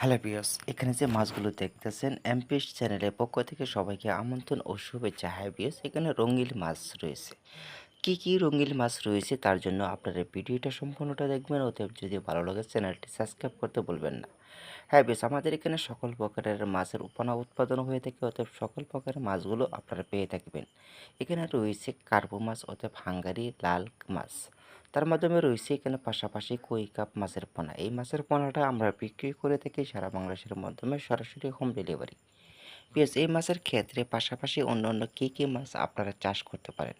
Hello বিয়স এখানে যে মাছগুলো দেখতেছেন এমপিএস চ্যানেলের পক্ষ থেকে সবাইকে আমন্ত্রণ ও শুভেচ্ছা। হ্যাঁ বিয়স এখানে রঙিল মাছ রয়েছে। কি কি রঙিল মাছ রয়েছে তার জন্য আপনারা ভিডিওটা সম্পূর্ণটা দেখবেন। অতএব যদি ভালো লাগে চ্যানেলটি সাবস্ক্রাইব করতে বলবেন না। হ্যাঁ বেশ, আমাদের এখানে সকল প্রকারের মাছের উৎপন্ন উৎপাদন হয়ে থাকে। অতএব সকল প্রকারের মাছগুলো আপনারা পেয়ে থাকবেন। এখানে রয়েছে কার্পো মাছ, অতএব হাঙ্গারি, লাল মাছ। তার মাধ্যমে রয়েছে এখানে পাশাপাশি কই কাপ মাছের পোনা। এই মাছের পোনাটা আমরা বিক্রি করে থাকি সারা বাংলাদেশের মাধ্যমে সরাসরি হোম ডেলিভারি। বেশ এই মাছের ক্ষেত্রে পাশাপাশি অন্য অন্য কী কী মাছ আপনারা চাষ করতে পারেন?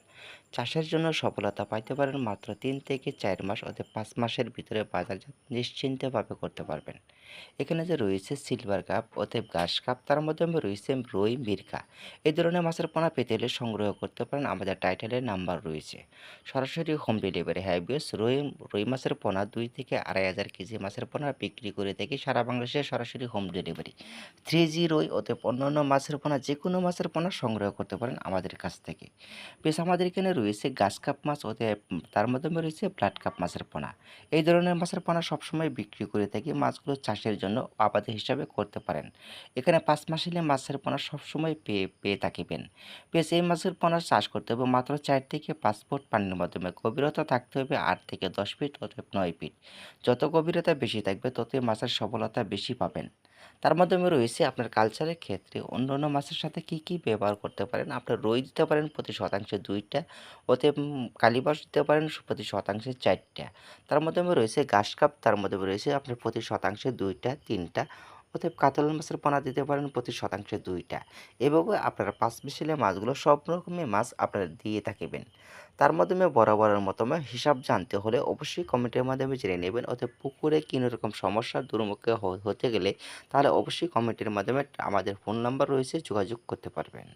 চাষের জন্য সফলতা পাইতে পারেন মাত্র তিন থেকে চার মাস অর্থাৎ পাঁচ মাসের ভিতরে বাজারজাত নিশ্চিন্তভাবে করতে পারবেন। এখানে যে রয়েছে সিলভার কাপ অতএব ঘাস কাপ, তার মাধ্যমে রয়েছে রুই, মির্কা। এই ধরনের মাছের পোনা পেতে হলে সংগ্রহ করতে পারেন, আমাদের টাইটেলের নাম্বার রয়েছে। সরাসরি হোম ডেলিভারি হ্যাঁ বিয়স রুই রুই মাছের পোনা দুই থেকে আড়াই হাজার কেজি মাছের পোনা বিক্রি করে থাকি সারা বাংলাদেশে সরাসরি হোম ডেলিভারি থ্রি জি রুই, অতএব অন্যান্য মাছের পোনা যে কোনো মাছের পোনা সংগ্রহ করতে পারেন আমাদের কাছ থেকে। বেশ, আমাদের এখানে রয়েছে গাছ কাপ মাছ অতএব তার মাধ্যমে রয়েছে ব্লাড কাপ মাছের পোনা। এই ধরনের মাছের পোনা সবসময় বিক্রি করে থাকি, মাছগুলো চাষের জন্য আবাদ হিসাবে করতে পারেন। এখানে পাঁচ মাসিলে মাছের পোনা সবসময় পেয়ে পেয়ে থাকিবেন। বেশ, এই মাছের পোনা চাষ করতে হবে মাত্র চার থেকে পাঁচ ফুট পানির মাধ্যমে। গভীরতা থাকতে হবে আট থেকে দশ ফিট অতএব নয় ফিট। যত গভীরতা বেশি থাকবে, ততই মাছের সফলতা বেশি পাবেন। তার মাধ্যমে রয়েছে আপনার কালচারের ক্ষেত্রে অন্য অন্য মাছের সাথে কি কি ব্যবহার করতে পারেন? আপনার রই দিতে পারেন প্রতি শতাংশে দুইটা ওতে কালীবাস দিতে পারেন প্রতি শতাংশে চারটা। তার মাধ্যমে রয়েছে ঘাস কাপ, তার মাধ্যমে রয়েছে আপনার প্রতি শতাংশে দুইটা, তিনটা। অতএব কাতল মাছের পোনা দিতে পারেন প্রতি শতাংশে দুইটা। এভাবে আপনারা পাঁচ মিশিলে মাছগুলো সব রকমের মাছ আপনারা দিয়ে থাকবেন। তার মাধ্যমে বরাবরের মতো হিসাব জানতে হলে অবশ্যই কমেন্টের মাধ্যমে জেনে নেবেন অর্থাৎ পুকুরে কোনো রকম সমস্যার দুর্মুখে হতে গেলে তাহলে অবশ্যই কমেন্টের মাধ্যমে আমাদের ফোন নাম্বার রয়েছে যোগাযোগ করতে পারবেন।